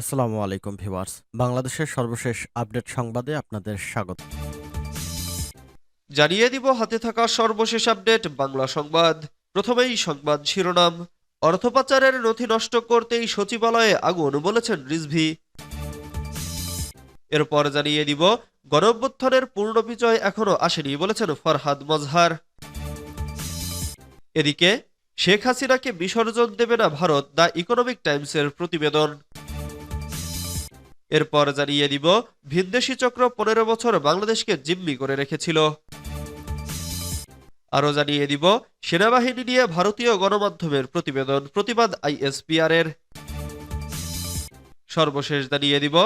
আসসালামু আলাইকুম ভিউয়ার্স। বাংলাদেশের সর্বশেষ আপডেট সংবাদে আপনাদের স্বাগত। জানিয়ে দিব হাতে থাকা সর্বশেষ আপডেট, বাংলা সংবাদ। প্রথমেই সংবাদ শিরোনাম। অর্থ পাচারের নথি নষ্ট করতেই সচিবালয়ে আগুন বলেছেন রিজভি। এরপর জানিয়ে দিব, গণঅভ্যুত্থানের পূর্ণ বিজয় এখনও আসেনি বলেছেন ফরহাদ মজহার। এদিকে, শেখ হাসিনাকে বিসর্জন দেবে না ভারত, দ্য ইকোনমিক টাইমসের প্রতিবেদন। এরপর জানিয়ে দিব, ভিনদেশি চক্র পনেরো বছর বাংলাদেশকে জিম্মি করে রেখেছিল। আরও জানিয়ে দিব, সেনাবাহিনী নিয়ে ভারতীয় গণমাধ্যমের প্রতিবেদন, প্রতিবাদ আইএসপিআর এর সর্বশেষ জানিয়ে দিব,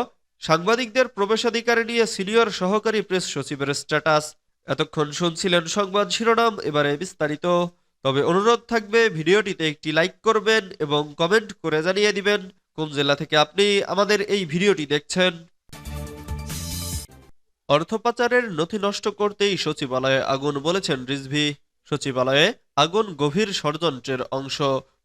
সাংবাদিকদের প্রবেশাধিকার নিয়ে সিনিয়র সহকারী প্রেস সচিবের স্ট্যাটাস। এতক্ষণ শুনছিলেন সংবাদ শিরোনাম, এবারে বিস্তারিত। তবে অনুরোধ থাকবে, ভিডিওটিতে একটি লাইক করবেন এবং কমেন্ট করে জানিয়ে দিবেন। কোন জেলা থেকে আপনি আমাদের এই ভিডিওটি দেখছেন? অর্থ পাচারের নথি নষ্ট করতেই সচিবালয়ে আগুন বলেছেন রিজভি। সচিবালয়ে আগুন গভীর ষড়যন্ত্রের অংশ।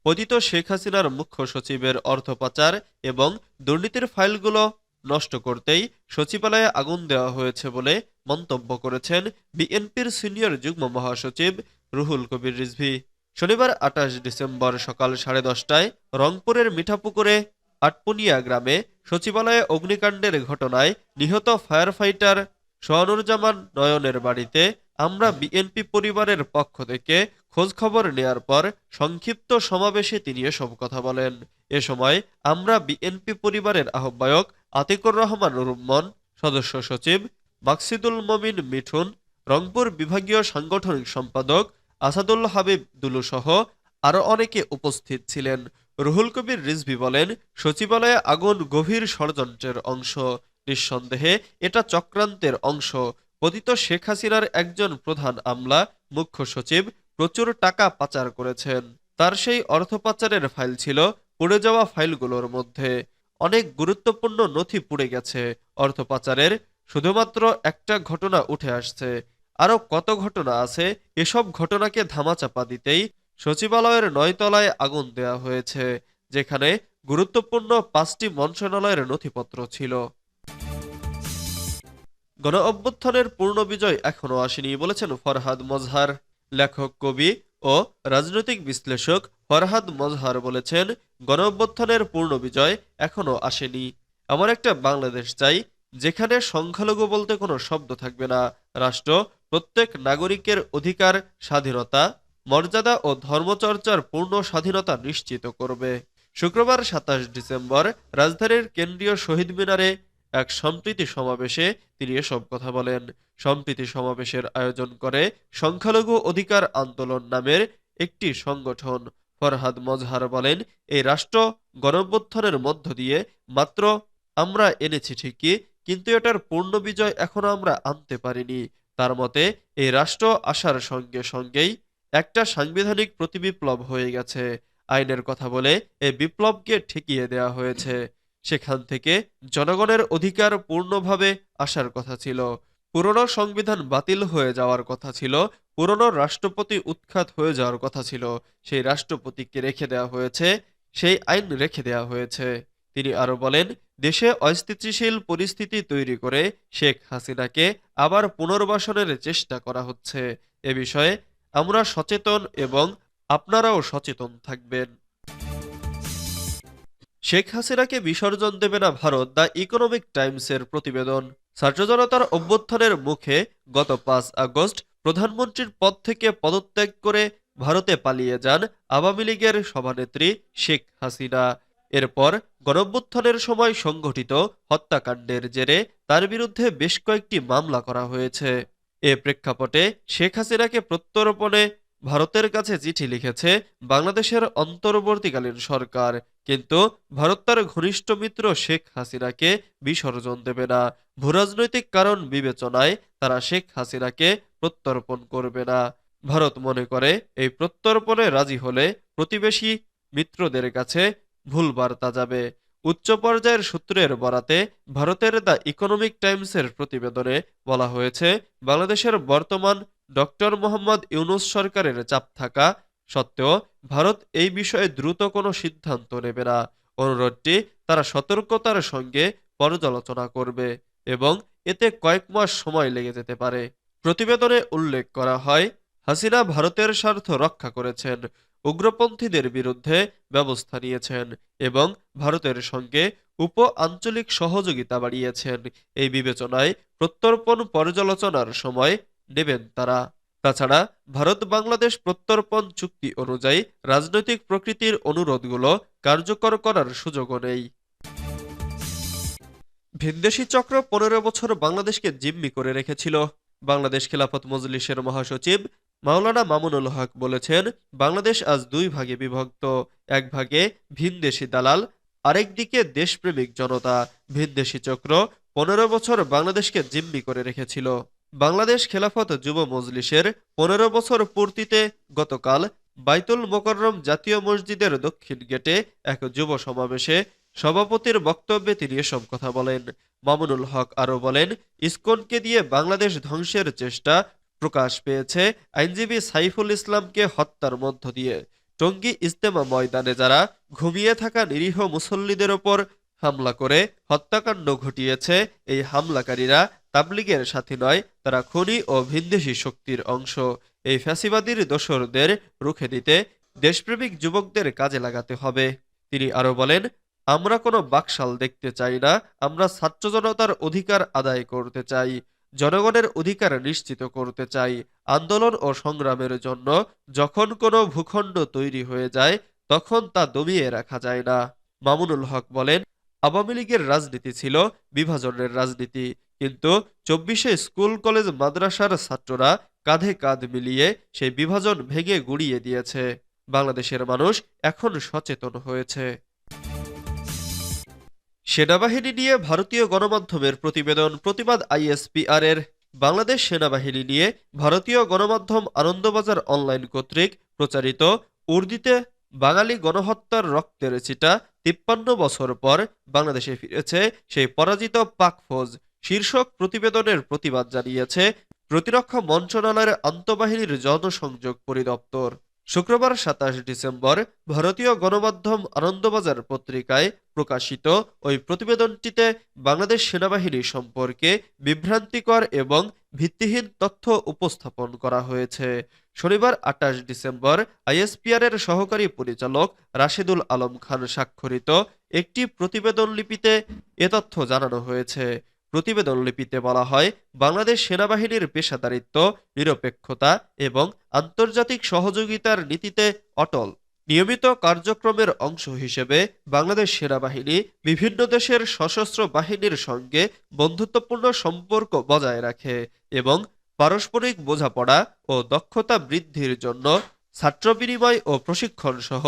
পতিত শেখ হাসিনার মুখ্য সচিবের অর্থ পাচার এবং দুর্নীতির ফাইলগুলো নষ্ট করতেই সচিবালয়ে আগুন দেওয়া হয়েছে বলে মন্তব্য করেছেন বিএনপির সিনিয়র যুগ্ম মহাসচিব রুহুল কবির রিজভি। শনিবার আঠাশ ডিসেম্বর সকাল সাড়ে দশটায় রংপুরের মিঠাপুকুরে আটপুনিয়া গ্রামে সচিবালয়ে অগ্নিকাণ্ডের ঘটনায় নিহত ফায়ার ফাইটার সোহানুরজামান নয়নের বাড়িতে আমরা বিএনপি পরিবারের পক্ষ থেকে খোঁজখবর নেয়ার পর সংক্ষিপ্ত সমাবেশে তিনি এসব কথা বলেন। এ সময় আমরা বিএনপি পরিবারের আহ্বায়ক আতিকুর রহমান রুম্মন, সদস্য সচিব মাকসিদুল মমিন মিঠুন, রংপুর বিভাগীয় সাংগঠনিক সম্পাদক আসাদুল হাবিব দুলুসহ আরও অনেকে উপস্থিত ছিলেন। রুহুল কবির রিজভি বলেন, সচিবালয়ে আগুন গভীর ষড়যন্ত্রের অংশ। নিঃসন্দেহে এটা চক্রান্তের অংশ। পতিত শেখ হাসিনার একজন প্রধান আমলা, মুখ্য সচিব, প্রচুর টাকা পাচার করেছেন। তার সেই অর্থ পাচারের ফাইল ছিল পুড়ে যাওয়া ফাইলগুলোর মধ্যে। অনেক গুরুত্বপূর্ণ নথি পুড়ে গেছে। অর্থ পাচারের শুধুমাত্র একটা ঘটনা উঠে আসছে। আরও কত ঘটনা আছে, এসব ঘটনাকে ধামাচাপা দিতেই সচিবালয়ের নয়তলায় আগুন দেয়া হয়েছে, যেখানে গুরুত্বপূর্ণ পাঁচটি মন্ত্রণালয়ের নথিপত্র ছিল। গণ অভ্যুত্থানের পূর্ণ বিজয় এখনও আসেনি বলেছেন ফরহাদ মজহার। লেখক, কবি ও রাজনৈতিক বিশ্লেষক ফরহাদ মজহার বলেছেন, গণ অভ্যুত্থানের পূর্ণ বিজয় এখনও আসেনি। এমন একটা বাংলাদেশ চাই, যেখানে সংখ্যালঘু বলতে কোনো শব্দ থাকবে না। রাষ্ট্র, প্রত্যেক নাগরিকের অধিকার, স্বাধীনতা মর্যাদা ও ধর্মচর্চার পূর্ণ স্বাধীনতা নিশ্চিত করবে। শুক্রবার সাতাশ ডিসেম্বর রাজধানীর কেন্দ্রীয় শহীদ মিনারে এক সম্প্রীতি সমাবেশে তিনি এসব কথা বলেন। সম্প্রীতি সমাবেশের আয়োজন করে সংখ্যালঘু অধিকার আন্দোলন নামের একটি সংগঠন ফরহাদ মজহার বলেন, এই রাষ্ট্র গণঅভ্যুত্থানের মধ্য দিয়ে মাত্র আমরা এনেছি ঠিকই, কিন্তু এটার পূর্ণ বিজয় এখনও আমরা আনতে পারিনি। তার মতে, এই রাষ্ট্র আসার সঙ্গে সঙ্গেই একটা সাংবিধানিক প্রতিবিপ্লব হয়ে গেছে। আইনের কথা বলে এই বিপ্লবকে ঠেকিয়ে দেওয়া হয়েছে। সেখান থেকে জনগণের অধিকার পূর্ণভাবে আসার কথা ছিল। পুরনো সংবিধান বাতিল হয়ে যাওয়ার কথা ছিল। পুরনো রাষ্ট্রপতি উৎখাত হয়ে যাওয়ার কথা ছিল। সেই রাষ্ট্রপতিকে রেখে দেওয়া হয়েছে, সেই আইন রেখে দেওয়া হয়েছে। তিনি আরও বলেন, দেশে অস্থিতিশীল পরিস্থিতি তৈরি করে শেখ হাসিনাকে আবার পুনর্বাসনের চেষ্টা করা হচ্ছে। এ বিষয়ে আমরা সচেতন এবং আপনারাও সচেতন থাকবেন। শেখ হাসিনাকে বিসর্জন দেবে না ভারত, দ্য ইকোনমিক টাইমসের প্রতিবেদন। ছাত্র অভ্যুত্থানের মুখে গত পাঁচ আগস্ট প্রধানমন্ত্রীর পদ থেকে পদত্যাগ করে ভারতে পালিয়ে যান আওয়ামী লীগের সভানেত্রী শেখ হাসিনা। এরপর গণঅভ্যুত্থানের সময় সংঘটিত হত্যাকাণ্ডের জেরে তার বিরুদ্ধে বেশ কয়েকটি মামলা করা হয়েছে। এ প্রেক্ষাপটে শেখ হাসিনাকে প্রত্যর্পণে ভারতের কাছে চিঠি লিখেছে বাংলাদেশের অন্তর্বর্তীকালীন সরকার। কিন্তু ভারত তার ঘনিষ্ঠ মিত্র শেখ হাসিনাকে বিসর্জন দেবে না। ভূরাজনৈতিক কারণ বিবেচনায় তারা শেখ হাসিনাকে প্রত্যর্পণ করবে না। ভারত মনে করে এই প্রত্যর্পণে রাজি হলে প্রতিবেশী মিত্রদের কাছে ভুল বার্তা যাবে। উচ্চ পর্যায়ের সূত্রের বরাতে ভারতের দ্য ইকোনমিক টাইমসের প্রতিবেদনে বলা হয়েছে, বাংলাদেশের বর্তমান ডক্টর মোহাম্মদ ইউনুস সরকারের চাপ থাকা সত্ত্বেও ভারত এই বিষয়ে দ্রুত কোনো সিদ্ধান্ত নেবে না। অনুরোধটি তারা সতর্কতার সঙ্গে পর্যালোচনা করবে এবং এতে কয়েক মাস সময় লেগে যেতে পারে। প্রতিবেদনে উল্লেখ করা হয়, হাসিনা ভারতের স্বার্থ রক্ষা করেছেন। উগ্রপন্থীদের বিরুদ্ধে ব্যবস্থা নিয়েছেন এবং ভারতের সঙ্গে উপ আঞ্চলিক সহযোগিতা বাড়িয়েছেন। এই বিবেচনায় প্রত্যর্পণ পর্যালোচনার সময় নেবেন তারা। তাছাড়া ভারত বাংলাদেশ প্রত্যর্পণ চুক্তি অনুযায়ী রাজনৈতিক প্রকৃতির অনুরোধগুলো কার্যকর করার সুযোগও নেই। ভিনদেশি চক্র পনেরো বছর বাংলাদেশকে জিম্মি করে রেখেছিল। বাংলাদেশ খেলাফত মজলিসের মহাসচিব মাওলানা মামুনুল হক বলেছেন, বাংলাদেশ আজ দুই ভাগে বিভক্ত। এক ভাগে ভিনদেশি দালাল আরেকদিকে দেশপ্রেমিক জনতা। ভিনদেশি চক্র পনেরো বছর বাংলাদেশকে জিম্মি করে রেখেছিল। বাংলাদেশ খেলাফত যুব মজলিসের পনেরো বছর পূর্তিতে গতকাল বাইতুল মোকররম জাতীয় মসজিদের দক্ষিণ গেটে এক যুব সমাবেশে সভাপতির বক্তব্যে তিনি এসব কথা বলেন। মামুনুল হক আরও বলেন, ইসকনকে দিয়ে বাংলাদেশ ধ্বংসের চেষ্টা প্রকাশ পেয়েছে আইনজীবী সাইফুল ইসলামকে হত্যার মধ্য দিয়ে। টঙ্গী ইস্তেমা ময়দানে যারা ঘুমিয়ে থাকা নিরীহ মুসল্লিদের ওপর হামলা করে হত্যাকাণ্ড ঘটিয়েছে, এই হামলাকারীরা তাবলিগের সাথী নয়, তারা খনি ও ভিনদেশি শক্তির অংশ। এই ফ্যাসিবাদীর দোসরদের রুখে দিতে দেশপ্রেমিক যুবকদের কাজে লাগাতে হবে। তিনি আরও বলেন, আমরা কোনো বাকশাল দেখতে চাই না, আমরা ছাত্র জনতার অধিকার আদায় করতে চাই। জনগণের অধিকার নিশ্চিত করতে চাই। আন্দোলন ও সংগ্রামের জন্য যখন কোনো ভূখণ্ড তৈরি হয়ে যায়, তখন তা দমিয়ে রাখা যায় না। মামুনুল হক বলেন, আওয়ামী লীগের রাজনীতি ছিল বিভাজনের রাজনীতি, কিন্তু চব্বিশে স্কুল, কলেজ, মাদ্রাসার ছাত্ররা কাঁধে কাঁধ মিলিয়ে সেই বিভাজন ভেঙে গুড়িয়ে দিয়েছে। বাংলাদেশের মানুষ এখন সচেতন হয়েছে। সেনাবাহিনী নিয়ে ভারতীয় গণমাধ্যমের প্রতিবেদন প্রতিবাদ আইএসপিআর এর বাংলাদেশ সেনাবাহিনী নিয়ে ভারতীয় গণমাধ্যম আনন্দবাজার অনলাইন কর্তৃক প্রচারিত উর্দিতে বাঙালি গণহত্যার রক্তের চিটা তিপ্পান্ন বছর পর বাংলাদেশে ফিরেছে সেই পরাজিত পাক ফৌজ। শীর্ষক প্রতিবেদনের প্রতিবাদ জানিয়েছে প্রতিরক্ষা মন্ত্রণালয়ের আন্তঃবাহিনীর জনসংযোগ পরিদপ্তর। শুক্রবার সাতাশ ডিসেম্বর ভারতীয় গণমাধ্যম আনন্দবাজার পত্রিকায় প্রকাশিত ওই প্রতিবেদনটিতে বাংলাদেশ সেনাবাহিনী সম্পর্কে বিভ্রান্তিকর এবং ভিত্তিহীন তথ্য উপস্থাপন করা হয়েছে। শনিবার আঠাশ ডিসেম্বর আইএসপিআর এর সহকারী পরিচালক রাশেদুল আলম খান স্বাক্ষরিত একটি প্রতিবেদন লিপিতে এ তথ্য জানানো হয়েছে। প্রতিবেদন লিপিতে বলা হয়, বাংলাদেশ সেনাবাহিনীর পেশাদারিত্ব, নিরপেক্ষতা এবং আন্তর্জাতিক সহযোগিতার নীতিতে অটল। নিয়মিত কার্যক্রমের অংশ হিসেবে বাংলাদেশ সেনাবাহিনী বিভিন্ন দেশের সশস্ত্র বাহিনীর সঙ্গে বন্ধুত্বপূর্ণ সম্পর্ক বজায় রাখে এবং পারস্পরিক বোঝাপড়া ও দক্ষতা বৃদ্ধির জন্য ছাত্র বিনিময় ও প্রশিক্ষণ সহ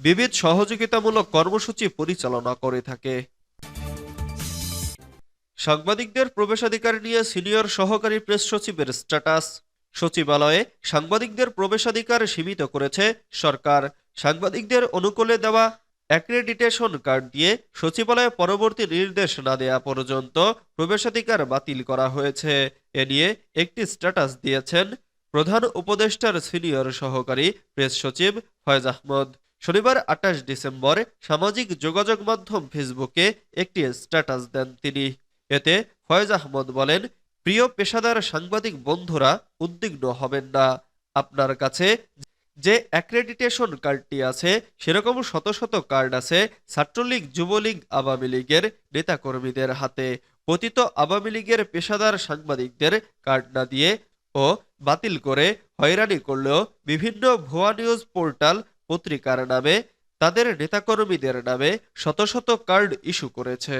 বিবিধ সহযোগিতামূলক কর্মসূচি পরিচালনা করে থাকে। সাংবাদিকদের প্রবেশাধিকার নিয়ে সিনিয়র সহকারী প্রেস সচিবের স্ট্যাটাস। সচিবালয়ে সাংবাদিকদের প্রবেশাধিকার সীমিত করেছে সরকার। সাংবাদিকদের অনুকূলে দেওয়া অ্যাক্রেডিটেশন কার্ড দিয়ে সচিবালয়ে পরবর্তী নির্দেশ না দেয়া পর্যন্ত প্রবেশাধিকার বাতিল করা হয়েছে। এ নিয়ে একটি স্ট্যাটাস দিয়েছেন প্রধান উপদেষ্টার সিনিয়র সহকারী প্রেস সচিব ফয়েজ আহমদ। শনিবার আঠাশ ডিসেম্বর সামাজিক যোগাযোগ মাধ্যম ফেসবুকে একটি স্ট্যাটাস দেন তিনি। এতে ফয়েজ আহমদ বলেন, প্রিয় পেশাদার সাংবাদিক বন্ধুরা, উদ্বিগ্ন হবেন না। আপনার কাছে যে অ্যাক্রেডিটেশন কার্ডটি আছে, সেরকম শত শত কার্ড আছে ছাত্রলীগ, যুবলীগ, আওয়ামী লীগের নেতাকর্মীদের হাতে। পতিত আওয়ামী লীগের পেশাদার সাংবাদিকদের কার্ড না দিয়ে ও বাতিল করে হয়রানি করলেও বিভিন্ন ভুয়া নিউজ পোর্টাল পত্রিকার নামে তাদের নেতাকর্মীদের নামে শত শত কার্ড ইস্যু করেছে।